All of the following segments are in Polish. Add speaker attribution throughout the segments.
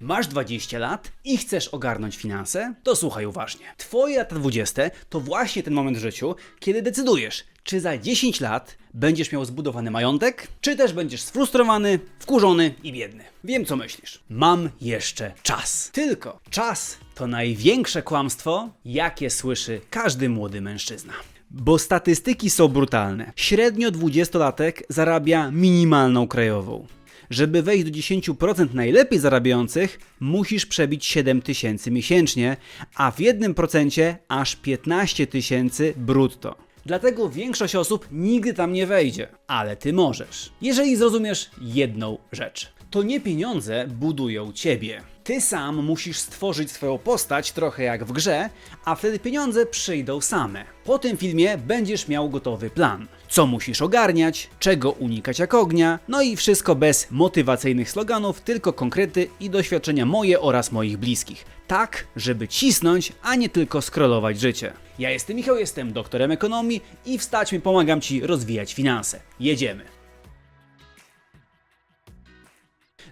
Speaker 1: Masz 20 lat i chcesz ogarnąć finanse? To słuchaj uważnie. Twoje lata 20 to właśnie ten moment w życiu, kiedy decydujesz, czy za 10 lat będziesz miał zbudowany majątek, czy też będziesz sfrustrowany, wkurzony i biedny. Wiem co myślisz. Mam jeszcze czas. Tylko czas to największe kłamstwo, jakie słyszy każdy młody mężczyzna. Bo statystyki są brutalne. Średnio 20-latek zarabia minimalną krajową. Żeby wejść do 10% najlepiej zarabiających, musisz przebić 7 tysięcy miesięcznie, a w 1% aż 15 tysięcy brutto. Dlatego większość osób nigdy tam nie wejdzie, ale ty możesz. Jeżeli zrozumiesz jedną rzecz, to nie pieniądze budują ciebie. Ty sam musisz stworzyć swoją postać trochę jak w grze, a wtedy pieniądze przyjdą same. Po tym filmie będziesz miał gotowy plan. Co musisz ogarniać, czego unikać jak ognia, no i wszystko bez motywacyjnych sloganów, tylko konkrety i doświadczenia moje oraz moich bliskich. Tak, żeby cisnąć, a nie tylko scrollować życie. Ja jestem Michał, jestem doktorem ekonomii i wstać mi pomagam Ci rozwijać finanse. Jedziemy!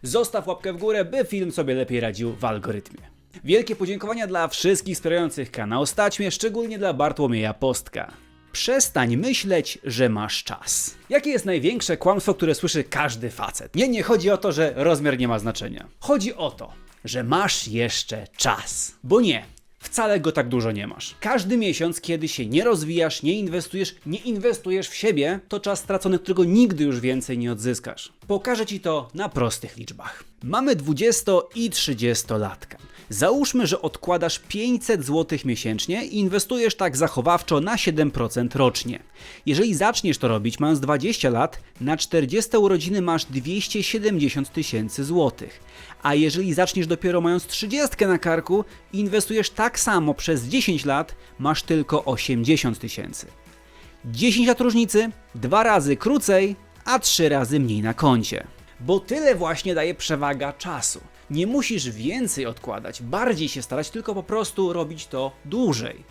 Speaker 1: Zostaw łapkę w górę, by film sobie lepiej radził w algorytmie. Wielkie podziękowania dla wszystkich wspierających kanał Stać mnie, szczególnie dla Bartłomieja Postka. Przestań myśleć, że masz czas. Jakie jest największe kłamstwo, które słyszy każdy facet? Nie, nie chodzi o to, że rozmiar nie ma znaczenia. Chodzi o to, że masz jeszcze czas. Bo nie, wcale go tak dużo nie masz. Każdy miesiąc, kiedy się nie rozwijasz, nie inwestujesz, nie inwestujesz w siebie, to czas stracony, którego nigdy już więcej nie odzyskasz. Pokażę Ci to na prostych liczbach. Mamy 20 i 30 latka. Załóżmy, że odkładasz 500 zł miesięcznie i inwestujesz tak zachowawczo na 7% rocznie. Jeżeli zaczniesz to robić mając 20 lat, na 40 urodziny masz 270 tysięcy złotych. A jeżeli zaczniesz dopiero mając 30 na karku i inwestujesz tak samo przez 10 lat, masz tylko 80 tysięcy. 10 lat różnicy, dwa razy krócej, a trzy razy mniej na koncie. Bo tyle właśnie daje przewaga czasu. Nie musisz więcej odkładać, bardziej się starać, tylko po prostu robić to dłużej.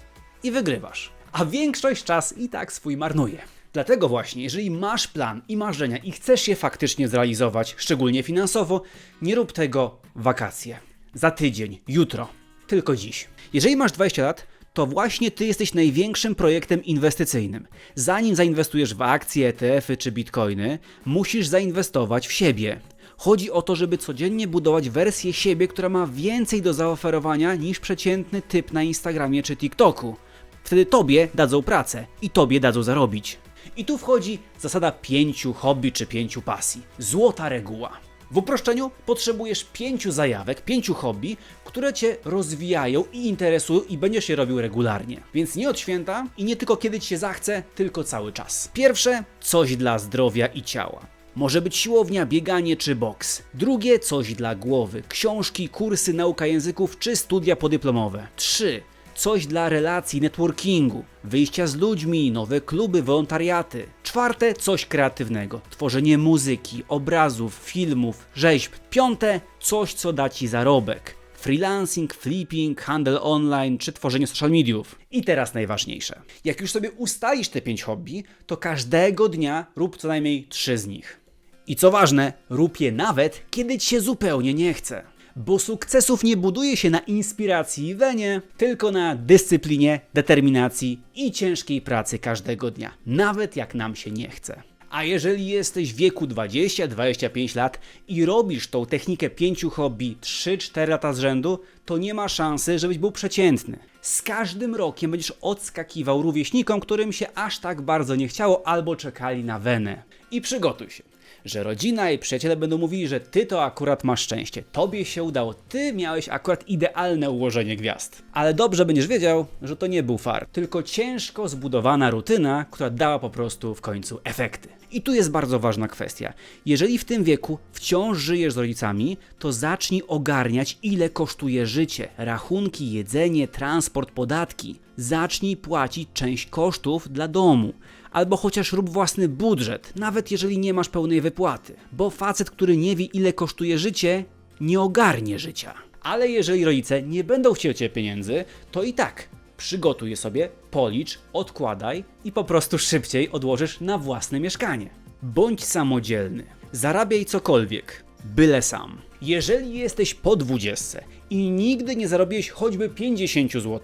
Speaker 1: I wygrywasz. A większość czas i tak swój marnuje. Dlatego właśnie, jeżeli masz plan i marzenia i chcesz je faktycznie zrealizować, szczególnie finansowo, nie rób tego wakacje. Za tydzień, jutro, tylko dziś. Jeżeli masz 20 lat, to właśnie ty jesteś największym projektem inwestycyjnym. Zanim zainwestujesz w akcje, ETF-y czy bitcoiny, musisz zainwestować w siebie. Chodzi o to, żeby codziennie budować wersję siebie, która ma więcej do zaoferowania niż przeciętny typ na Instagramie czy TikToku. Wtedy tobie dadzą pracę i tobie dadzą zarobić. I tu wchodzi zasada pięciu hobby czy pięciu pasji. Złota reguła. W uproszczeniu potrzebujesz pięciu zajawek, pięciu hobby, które cię rozwijają i interesują i będziesz je robił regularnie. Więc nie od święta i nie tylko kiedy ci się zachce, tylko cały czas. Pierwsze, coś dla zdrowia i ciała. Może być siłownia, bieganie czy boks. Drugie, coś dla głowy. Książki, kursy, nauka języków czy studia podyplomowe. Trzy, coś dla relacji, networkingu, wyjścia z ludźmi, nowe kluby, wolontariaty. Czwarte, coś kreatywnego, tworzenie muzyki, obrazów, filmów, rzeźb. Piąte, coś co da ci zarobek. Freelancing, flipping, handel online czy tworzenie social mediów. I teraz najważniejsze. Jak już sobie ustalisz te pięć hobby, to każdego dnia rób co najmniej trzy z nich. I co ważne, rób je nawet, kiedy ci się zupełnie nie chce. Bo sukcesów nie buduje się na inspiracji i wenie, tylko na dyscyplinie, determinacji i ciężkiej pracy każdego dnia, nawet jak nam się nie chce. A jeżeli jesteś w wieku 20-25 lat i robisz tą technikę pięciu hobby 3-4 lata z rzędu, to nie ma szansy, żebyś był przeciętny. Z każdym rokiem będziesz odskakiwał rówieśnikom, którym się aż tak bardzo nie chciało albo czekali na wenę. I przygotuj się że rodzina i przyjaciele będą mówili, że ty to akurat masz szczęście, tobie się udało, ty miałeś akurat idealne ułożenie gwiazd. Ale dobrze będziesz wiedział, że to nie był fart, tylko ciężko zbudowana rutyna, która dała po prostu w końcu efekty. I tu jest bardzo ważna kwestia. Jeżeli w tym wieku wciąż żyjesz z rodzicami, to zacznij ogarniać, ile kosztuje życie, rachunki, jedzenie, transport, podatki. Zacznij płacić część kosztów dla domu albo chociaż rób własny budżet, nawet jeżeli nie masz pełnej wypłaty. Bo facet, który nie wie ile kosztuje życie, nie ogarnie życia. Ale jeżeli rodzice nie będą chcieli ciebie pieniędzy, to i tak przygotuj je sobie, policz, odkładaj i po prostu szybciej odłożysz na własne mieszkanie. Bądź samodzielny. Zarabiaj cokolwiek. byle sam. Jeżeli jesteś po 20 i nigdy nie zarobiłeś choćby 50 zł,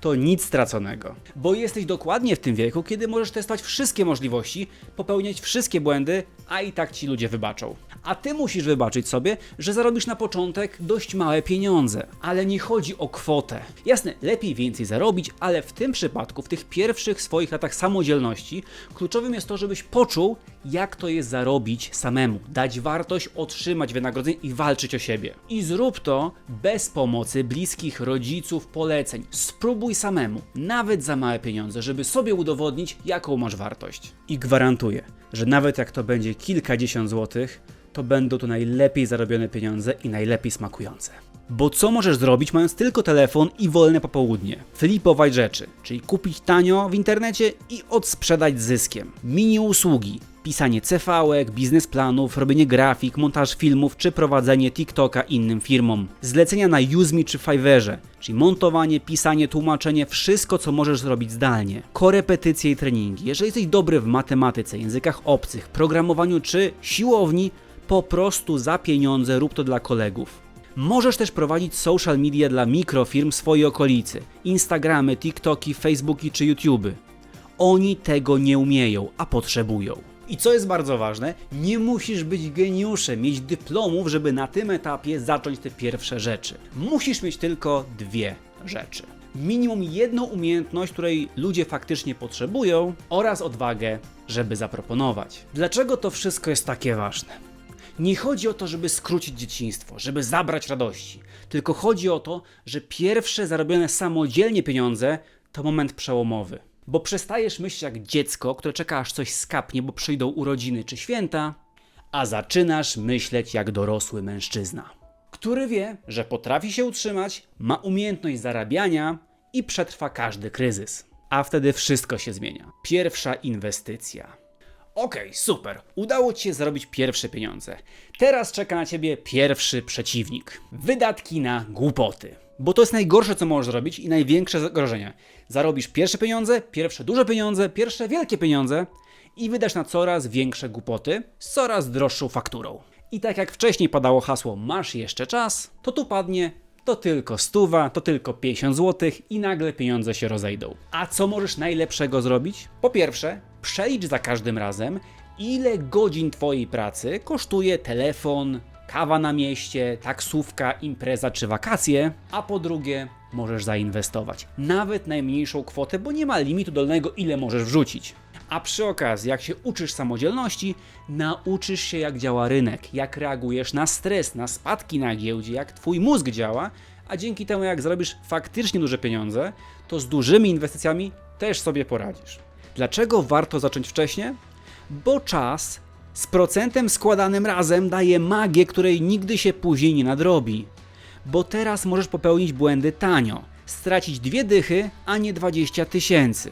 Speaker 1: to nic straconego. Bo jesteś dokładnie w tym wieku, kiedy możesz testować wszystkie możliwości, popełniać wszystkie błędy, a i tak ci ludzie wybaczą. A ty musisz wybaczyć sobie, że zarobisz na początek dość małe pieniądze. Ale nie chodzi o kwotę. Jasne, lepiej więcej zarobić, ale w tym przypadku, w tych pierwszych swoich latach samodzielności, kluczowym jest to, żebyś poczuł, jak to jest zarobić samemu, dać wartość, otrzymać wynagrodzenie i walczyć o siebie. I zrób to bez pomocy bliskich, rodziców, poleceń. Spróbuj samemu, nawet za małe pieniądze, żeby sobie udowodnić, jaką masz wartość. I gwarantuję, że nawet jak to będzie kilkadziesiąt złotych, to będą to najlepiej zarobione pieniądze i najlepiej smakujące. Bo co możesz zrobić, mając tylko telefon i wolne popołudnie? Flipować rzeczy, czyli kupić tanio w internecie i odsprzedać zyskiem. Mini usługi, pisanie CV-ek, biznesplanów, robienie grafik, montaż filmów czy prowadzenie TikToka innym firmom. Zlecenia na UseMe czy Fiverrze, czyli montowanie, pisanie, tłumaczenie, wszystko co możesz zrobić zdalnie. Korepetycje i treningi. Jeżeli jesteś dobry w matematyce, językach obcych, programowaniu czy siłowni, po prostu za pieniądze rób to dla kolegów. Możesz też prowadzić social media dla mikrofirm swojej okolicy. Instagramy, TikToki, Facebooki czy YouTuby. Oni tego nie umieją, a potrzebują. I co jest bardzo ważne, nie musisz być geniuszem, mieć dyplomów, żeby na tym etapie zacząć te pierwsze rzeczy. Musisz mieć tylko dwie rzeczy. Minimum jedną umiejętność, której ludzie faktycznie potrzebują, oraz odwagę, żeby zaproponować. Dlaczego to wszystko jest takie ważne? Nie chodzi o to, żeby skrócić dzieciństwo, żeby zabrać radości, tylko chodzi o to, że pierwsze zarobione samodzielnie pieniądze to moment przełomowy. Bo przestajesz myśleć jak dziecko, które czeka aż coś skapnie, bo przyjdą urodziny czy święta, a zaczynasz myśleć jak dorosły mężczyzna, który wie, że potrafi się utrzymać, ma umiejętność zarabiania i przetrwa każdy kryzys. A wtedy wszystko się zmienia. Pierwsza inwestycja. Okej, super. Udało ci się zarobić pierwsze pieniądze. Teraz czeka na ciebie pierwszy przeciwnik. Wydatki na głupoty. Bo to jest najgorsze, co możesz zrobić i największe zagrożenie. Zarobisz pierwsze pieniądze, pierwsze duże pieniądze, pierwsze wielkie pieniądze i wydasz na coraz większe głupoty z coraz droższą fakturą. I tak jak wcześniej padało hasło masz jeszcze czas, to tu padnie to tylko stuwa, to tylko 50 zł i nagle pieniądze się rozejdą. A co możesz najlepszego zrobić? Po pierwsze, przelicz za każdym razem, ile godzin Twojej pracy kosztuje telefon, kawa na mieście, taksówka, impreza czy wakacje, a po drugie, możesz zainwestować. Nawet najmniejszą kwotę, bo nie ma limitu dolnego, ile możesz wrzucić. A przy okazji, jak się uczysz samodzielności, nauczysz się, jak działa rynek, jak reagujesz na stres, na spadki na giełdzie, jak twój mózg działa, a dzięki temu, jak zrobisz faktycznie duże pieniądze, to z dużymi inwestycjami też sobie poradzisz. Dlaczego warto zacząć wcześniej? Bo czas z procentem składanym razem daje magię, której nigdy się później nie nadrobi. Bo teraz możesz popełnić błędy tanio, stracić dwie dychy, a nie 20 tysięcy.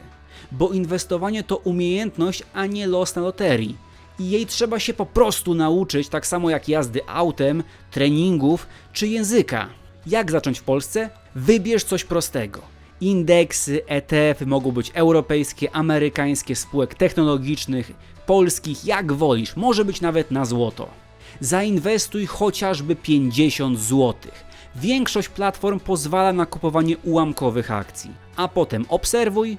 Speaker 1: Bo inwestowanie to umiejętność, a nie los na loterii. I jej trzeba się po prostu nauczyć, tak samo jak jazdy autem, treningów czy języka. Jak zacząć w Polsce? Wybierz coś prostego. Indeksy, ETF mogą być europejskie, amerykańskie, spółek technologicznych, polskich, jak wolisz, może być nawet na złoto. Zainwestuj chociażby 50 zł. Większość platform pozwala na kupowanie ułamkowych akcji, a potem obserwuj,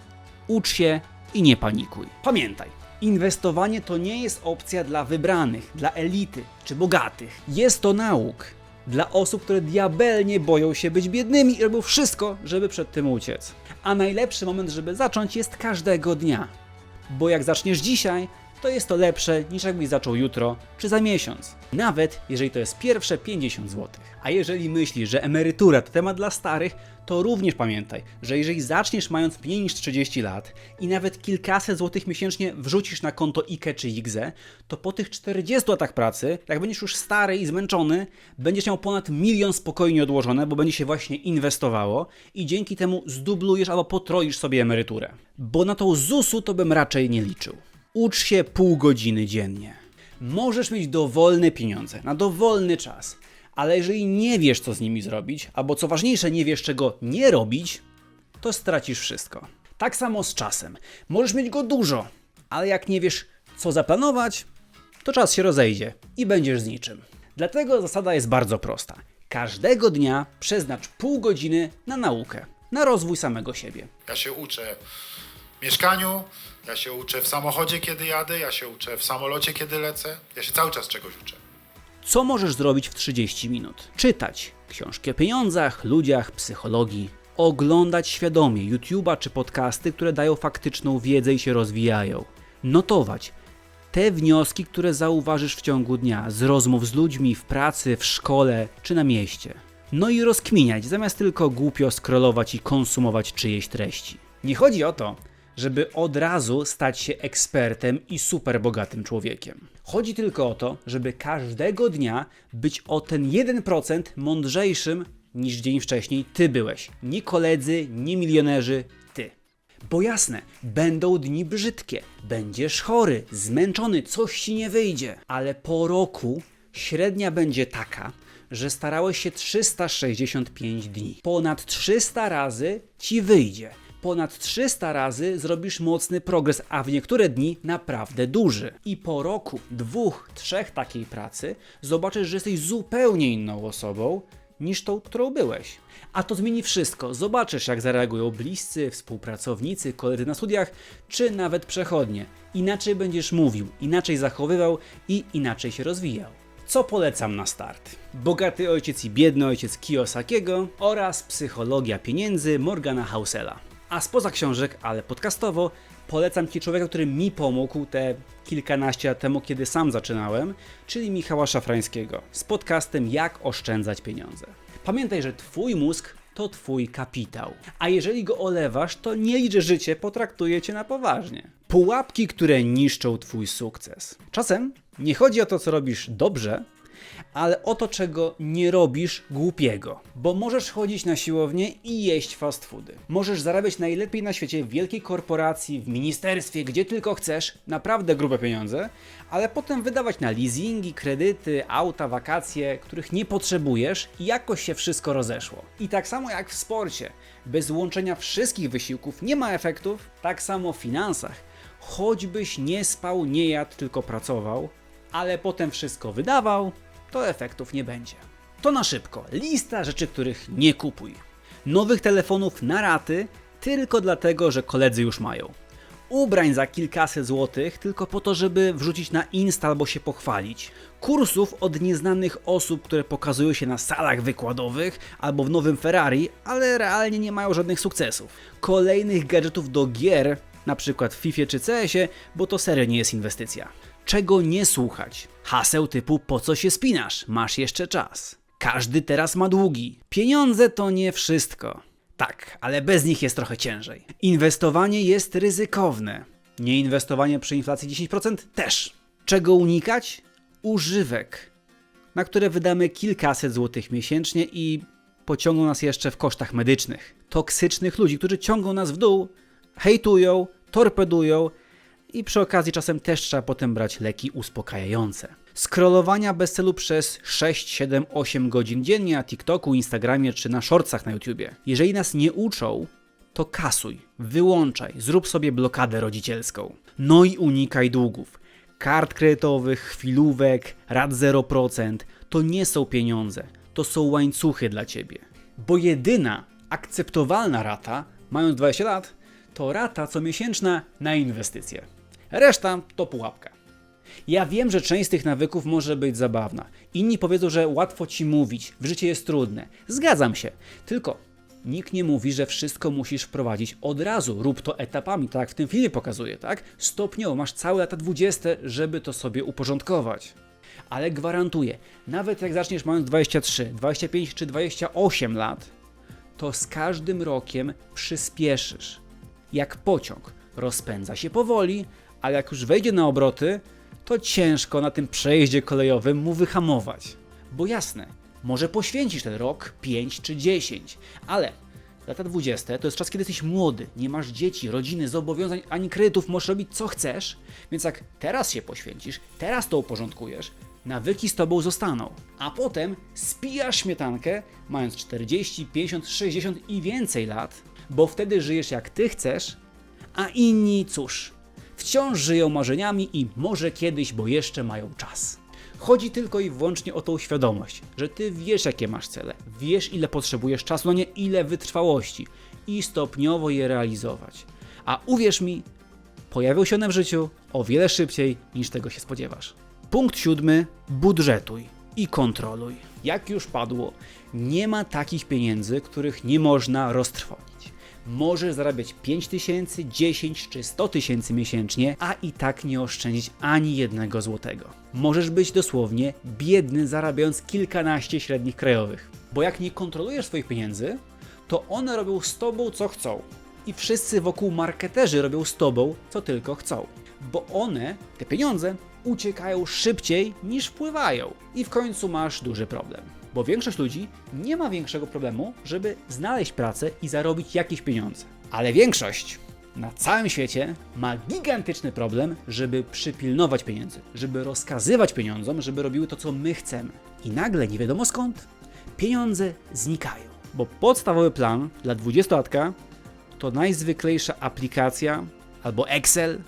Speaker 1: ucz się i nie panikuj. Pamiętaj, inwestowanie to nie jest opcja dla wybranych, dla elity czy bogatych. Jest to nauk dla osób, które diabelnie boją się być biednymi i robią wszystko, żeby przed tym uciec. A najlepszy moment, żeby zacząć jest każdego dnia. Bo jak zaczniesz dzisiaj, to jest to lepsze niż jakbyś zaczął jutro czy za miesiąc. Nawet jeżeli to jest pierwsze 50 zł. A jeżeli myślisz, że emerytura to temat dla starych, to również pamiętaj, że jeżeli zaczniesz mając mniej niż 30 lat i nawet kilkaset złotych miesięcznie wrzucisz na konto IKE czy IGZE, to po tych 40 latach pracy, jak będziesz już stary i zmęczony, będziesz miał ponad milion spokojnie odłożone, bo będzie się właśnie inwestowało i dzięki temu zdublujesz albo potroisz sobie emeryturę. Bo na tą ZUS-u to bym raczej nie liczył. Ucz się pół godziny dziennie. Możesz mieć dowolne pieniądze na dowolny czas, ale jeżeli nie wiesz, co z nimi zrobić, albo co ważniejsze, nie wiesz, czego nie robić, to stracisz wszystko. Tak samo z czasem. Możesz mieć go dużo, ale jak nie wiesz, co zaplanować, to czas się rozejdzie i będziesz z niczym. Dlatego zasada jest bardzo prosta. Każdego dnia przeznacz pół godziny na naukę, na rozwój samego siebie.
Speaker 2: Ja się uczę mieszkaniu, ja się uczę w samochodzie, kiedy jadę, ja się uczę w samolocie, kiedy lecę. Ja się cały czas czegoś uczę.
Speaker 1: Co możesz zrobić w 30 minut? Czytać książki o pieniądzach, ludziach, psychologii, oglądać świadomie YouTube'a czy podcasty, które dają faktyczną wiedzę i się rozwijają. Notować te wnioski, które zauważysz w ciągu dnia z rozmów z ludźmi w pracy, w szkole czy na mieście. No i rozkminiać, zamiast tylko głupio scrollować i konsumować czyjeś treści. Nie chodzi o to, żeby od razu stać się ekspertem i super bogatym człowiekiem. Chodzi tylko o to, żeby każdego dnia być o ten 1% mądrzejszym niż dzień wcześniej ty byłeś. Nie koledzy, nie milionerzy, ty. Bo jasne, będą dni brzydkie, będziesz chory, zmęczony, coś ci nie wyjdzie, ale po roku średnia będzie taka, że starałeś się 365 dni. Ponad 300 razy ci wyjdzie. Ponad 300 razy zrobisz mocny progres, a w niektóre dni naprawdę duży. I po roku, dwóch, trzech takiej pracy zobaczysz, że jesteś zupełnie inną osobą niż tą, którą byłeś. A to zmieni wszystko. Zobaczysz, jak zareagują bliscy, współpracownicy, koledzy na studiach, czy nawet przechodnie. Inaczej będziesz mówił, inaczej zachowywał i inaczej się rozwijał. Co polecam na start? Bogaty ojciec i biedny ojciec Kiyosakiego oraz Psychologia pieniędzy Morgana Housela. A spoza książek, ale podcastowo, polecam Ci człowieka, który mi pomógł te kilkanaście lat temu, kiedy sam zaczynałem, czyli Michała Szafrańskiego z podcastem Jak oszczędzać pieniądze. Pamiętaj, że Twój mózg to Twój kapitał. A jeżeli go olewasz, to nie licz, że życie potraktuje Cię na poważnie. Pułapki, które niszczą Twój sukces. Czasem nie chodzi o to, co robisz dobrze, ale o to, czego nie robisz głupiego. Bo możesz chodzić na siłownię i jeść fast foody. Możesz zarabiać najlepiej na świecie w wielkiej korporacji, w ministerstwie, gdzie tylko chcesz, naprawdę grube pieniądze, ale potem wydawać na leasingi, kredyty, auta, wakacje, których nie potrzebujesz i jakoś się wszystko rozeszło. I tak samo jak w sporcie, bez łączenia wszystkich wysiłków nie ma efektów, tak samo w finansach. Choćbyś nie spał, nie jadł, tylko pracował, ale potem wszystko wydawał, to efektów nie będzie. To na szybko. Lista rzeczy, których nie kupuj. Nowych telefonów na raty tylko dlatego, że koledzy już mają. Ubrań za kilkaset złotych tylko po to, żeby wrzucić na Insta albo się pochwalić. Kursów od nieznanych osób, które pokazują się na salach wykładowych albo w nowym Ferrari, ale realnie nie mają żadnych sukcesów. Kolejnych gadżetów do gier, na przykład w FIFA czy CS-ie, bo to serio nie jest inwestycja czego nie słuchać. Haseł typu po co się spinasz, masz jeszcze czas. Każdy teraz ma długi. Pieniądze to nie wszystko. Tak, ale bez nich jest trochę ciężej. Inwestowanie jest ryzykowne. Nieinwestowanie przy inflacji 10% też. Czego unikać? Używek, na które wydamy kilkaset złotych miesięcznie i pociągną nas jeszcze w kosztach medycznych. Toksycznych ludzi, którzy ciągną nas w dół, hejtują, torpedują i przy okazji czasem też trzeba potem brać leki uspokajające. Scrollowania bez celu przez 6, 7, 8 godzin dziennie na TikToku, Instagramie czy na shortsach na YouTubie. Jeżeli nas nie uczą, to kasuj, wyłączaj, zrób sobie blokadę rodzicielską. No i unikaj długów. Kart kredytowych, chwilówek, rat 0% to nie są pieniądze, to są łańcuchy dla ciebie. Bo jedyna akceptowalna rata, mając 20 lat, to rata co miesięczna na inwestycje. Reszta to pułapka. Ja wiem, że część z tych nawyków może być zabawna. Inni powiedzą, że łatwo ci mówić, w życie jest trudne. Zgadzam się. Tylko nikt nie mówi, że wszystko musisz wprowadzić od razu. Rób to etapami, tak w tym filmie pokazuję, tak? Stopniowo, masz całe lata 20, żeby to sobie uporządkować. Ale gwarantuję, nawet jak zaczniesz mając 23, 25 czy 28 lat, to z każdym rokiem przyspieszysz. Jak pociąg rozpędza się powoli, ale jak już wejdzie na obroty, to ciężko na tym przejeździe kolejowym mu wyhamować. Bo jasne, może poświęcisz ten rok, 5 czy 10, ale lata 20 to jest czas, kiedy jesteś młody, nie masz dzieci, rodziny, zobowiązań ani kredytów, możesz robić co chcesz, więc jak teraz się poświęcisz, teraz to uporządkujesz, nawyki z tobą zostaną. A potem spijasz śmietankę, mając 40, 50, 60 i więcej lat, bo wtedy żyjesz jak ty chcesz, a inni cóż, wciąż żyją marzeniami i może kiedyś, bo jeszcze mają czas. Chodzi tylko i wyłącznie o tą świadomość, że ty wiesz, jakie masz cele, wiesz, ile potrzebujesz czasu, no nie ile wytrwałości i stopniowo je realizować. A uwierz mi, pojawią się one w życiu o wiele szybciej niż tego się spodziewasz. Punkt siódmy: budżetuj i kontroluj. Jak już padło, nie ma takich pieniędzy, których nie można roztrwonić. Możesz zarabiać 5 tysięcy, 10 czy 100 tysięcy miesięcznie, a i tak nie oszczędzić ani jednego złotego. Możesz być dosłownie biedny, zarabiając kilkanaście średnich krajowych. Bo jak nie kontrolujesz swoich pieniędzy, to one robią z tobą co chcą. I wszyscy wokół marketerzy robią z tobą co tylko chcą. Bo one, te pieniądze, uciekają szybciej niż wpływają. I w końcu masz duży problem. Bo większość ludzi nie ma większego problemu, żeby znaleźć pracę i zarobić jakieś pieniądze. Ale większość na całym świecie ma gigantyczny problem, żeby przypilnować pieniędzy, żeby rozkazywać pieniądzom, żeby robiły to, co my chcemy. I nagle, nie wiadomo skąd, pieniądze znikają. Bo podstawowy plan dla 20-latka to najzwyklejsza aplikacja albo Excel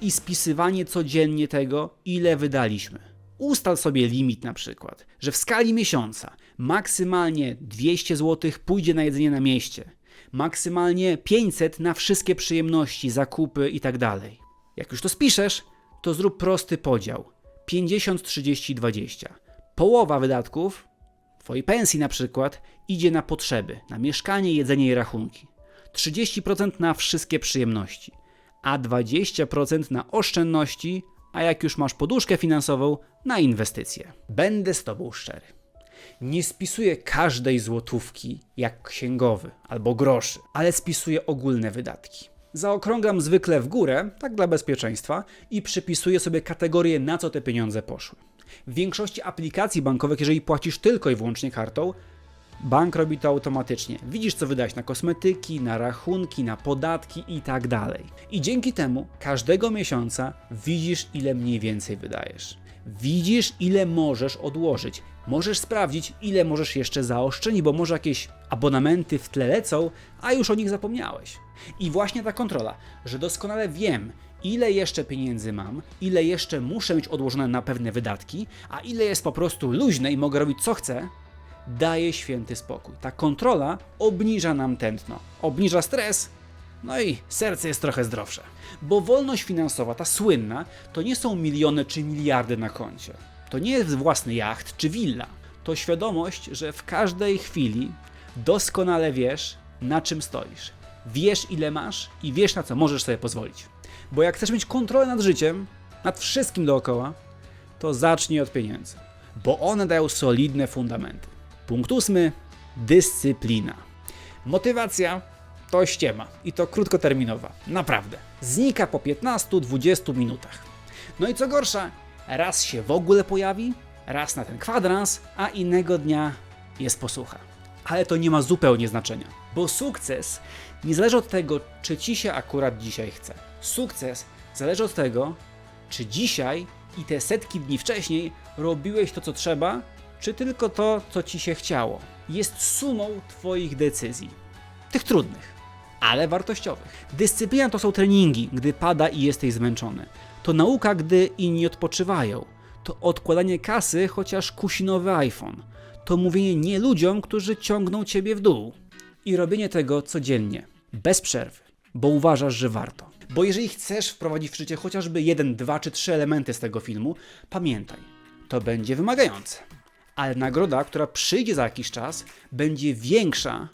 Speaker 1: i spisywanie codziennie tego, ile wydaliśmy. Ustal sobie limit na przykład, że w skali miesiąca maksymalnie 200 zł pójdzie na jedzenie na mieście, maksymalnie 500 na wszystkie przyjemności, zakupy itd. Jak już to spiszesz, to zrób prosty podział 50, 30, 20. Połowa wydatków, twojej pensji na przykład, idzie na potrzeby, na mieszkanie, jedzenie i rachunki. 30% na wszystkie przyjemności, a 20% na oszczędności, a jak już masz poduszkę finansową, na inwestycje. Będę z Tobą szczery. Nie spisuję każdej złotówki jak księgowy albo groszy, ale spisuję ogólne wydatki. Zaokrąglam zwykle w górę, tak dla bezpieczeństwa, i przypisuję sobie kategorie, na co te pieniądze poszły. W większości aplikacji bankowych, jeżeli płacisz tylko i wyłącznie kartą, Bank robi to automatycznie. Widzisz, co wydałeś na kosmetyki, na rachunki, na podatki i tak dalej. I dzięki temu każdego miesiąca widzisz, ile mniej więcej wydajesz. Widzisz, ile możesz odłożyć. Możesz sprawdzić, ile możesz jeszcze zaoszczędzić, bo może jakieś abonamenty w tle lecą, a już o nich zapomniałeś. I właśnie ta kontrola, że doskonale wiem, ile jeszcze pieniędzy mam, ile jeszcze muszę mieć odłożone na pewne wydatki, a ile jest po prostu luźne i mogę robić co chcę, daje święty spokój. Ta kontrola obniża nam tętno, obniża stres, no i serce jest trochę zdrowsze. Bo wolność finansowa, ta słynna, to nie są miliony czy miliardy na koncie. To nie jest własny jacht czy willa. To świadomość, że w każdej chwili doskonale wiesz, na czym stoisz. Wiesz, ile masz i wiesz, na co możesz sobie pozwolić. Bo jak chcesz mieć kontrolę nad życiem, nad wszystkim dookoła, to zacznij od pieniędzy, bo one dają solidne fundamenty. Punkt ósmy. Dyscyplina. Motywacja to ściema i to krótkoterminowa. Naprawdę. Znika po 15-20 minutach. No i co gorsza, raz się w ogóle pojawi, raz na ten kwadrans, a innego dnia jest posłucha. Ale to nie ma zupełnie znaczenia, bo sukces nie zależy od tego, czy ci się akurat dzisiaj chce. Sukces zależy od tego, czy dzisiaj i te setki dni wcześniej robiłeś to, co trzeba, czy tylko to, co ci się chciało. Jest sumą Twoich decyzji. Tych trudnych, ale wartościowych. Dyscyplina to są treningi, gdy pada i jesteś zmęczony. To nauka, gdy inni odpoczywają. To odkładanie kasy, chociaż kusi nowy iPhone. To mówienie nie ludziom, którzy ciągną ciebie w dół. I robienie tego codziennie, bez przerwy, bo uważasz, że warto. Bo jeżeli chcesz wprowadzić w życie chociażby jeden, dwa czy trzy elementy z tego filmu, pamiętaj, to będzie wymagające ale nagroda, która przyjdzie za jakiś czas, będzie większa,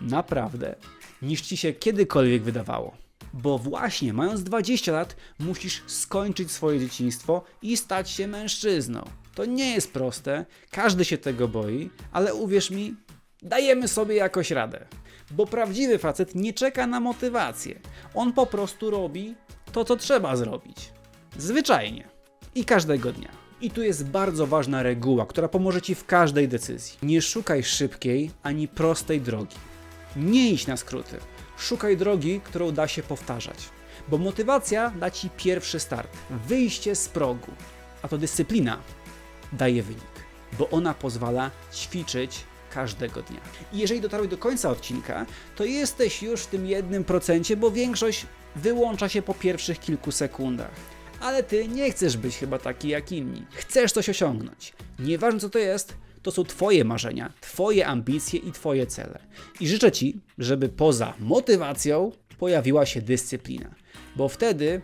Speaker 1: naprawdę, niż ci się kiedykolwiek wydawało. Bo właśnie mając 20 lat, musisz skończyć swoje dzieciństwo i stać się mężczyzną. To nie jest proste, każdy się tego boi, ale uwierz mi, dajemy sobie jakoś radę. Bo prawdziwy facet nie czeka na motywację. On po prostu robi to, co trzeba zrobić. Zwyczajnie. I każdego dnia. I tu jest bardzo ważna reguła, która pomoże Ci w każdej decyzji. Nie szukaj szybkiej ani prostej drogi. Nie idź na skróty. Szukaj drogi, którą da się powtarzać. Bo motywacja da Ci pierwszy start, wyjście z progu, a to dyscyplina daje wynik, bo ona pozwala ćwiczyć każdego dnia. I jeżeli dotarłeś do końca odcinka, to jesteś już w tym jednym procencie, bo większość wyłącza się po pierwszych kilku sekundach Ale ty nie chcesz być chyba taki jak inni. Chcesz coś osiągnąć. Nieważne co to jest, to są twoje marzenia, twoje ambicje i twoje cele. I życzę ci, żeby poza motywacją pojawiła się dyscyplina. Bo wtedy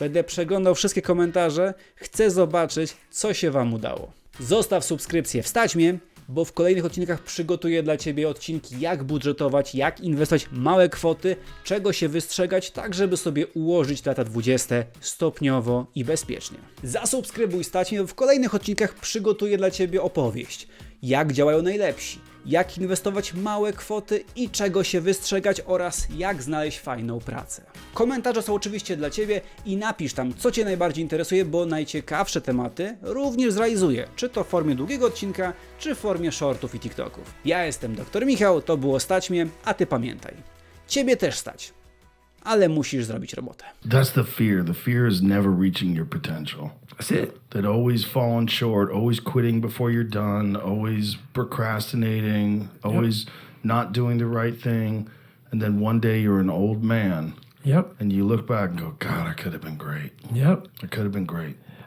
Speaker 1: Będę przeglądał wszystkie komentarze, chcę zobaczyć, co się Wam udało. Zostaw subskrypcję, wstać mnie, bo w kolejnych odcinkach przygotuję dla Ciebie odcinki, jak budżetować, jak inwestować małe kwoty, czego się wystrzegać, tak żeby sobie ułożyć lata 20 stopniowo i bezpiecznie. Zasubskrybuj, stać mnie, w kolejnych odcinkach przygotuję dla Ciebie opowieść, jak działają najlepsi, jak inwestować małe kwoty i czego się wystrzegać oraz jak znaleźć fajną pracę. Komentarze są oczywiście dla Ciebie i napisz tam, co Cię najbardziej interesuje, bo najciekawsze tematy również zrealizuję, czy to w formie długiego odcinka, czy w formie shortów i TikToków. Ja jestem dr Michał, to było Stać mnie, a Ty pamiętaj. Ciebie też stać, ale musisz zrobić robotę.
Speaker 3: That's the fear. The fear is never reaching your potential.
Speaker 4: That's it.
Speaker 3: That always falling short, always quitting before you're done, always procrastinating, always not doing the right thing. And then one day you're an old man
Speaker 4: Yep.
Speaker 3: and you look back and go, God, I could have been great.
Speaker 4: Yep.
Speaker 3: I could have been great.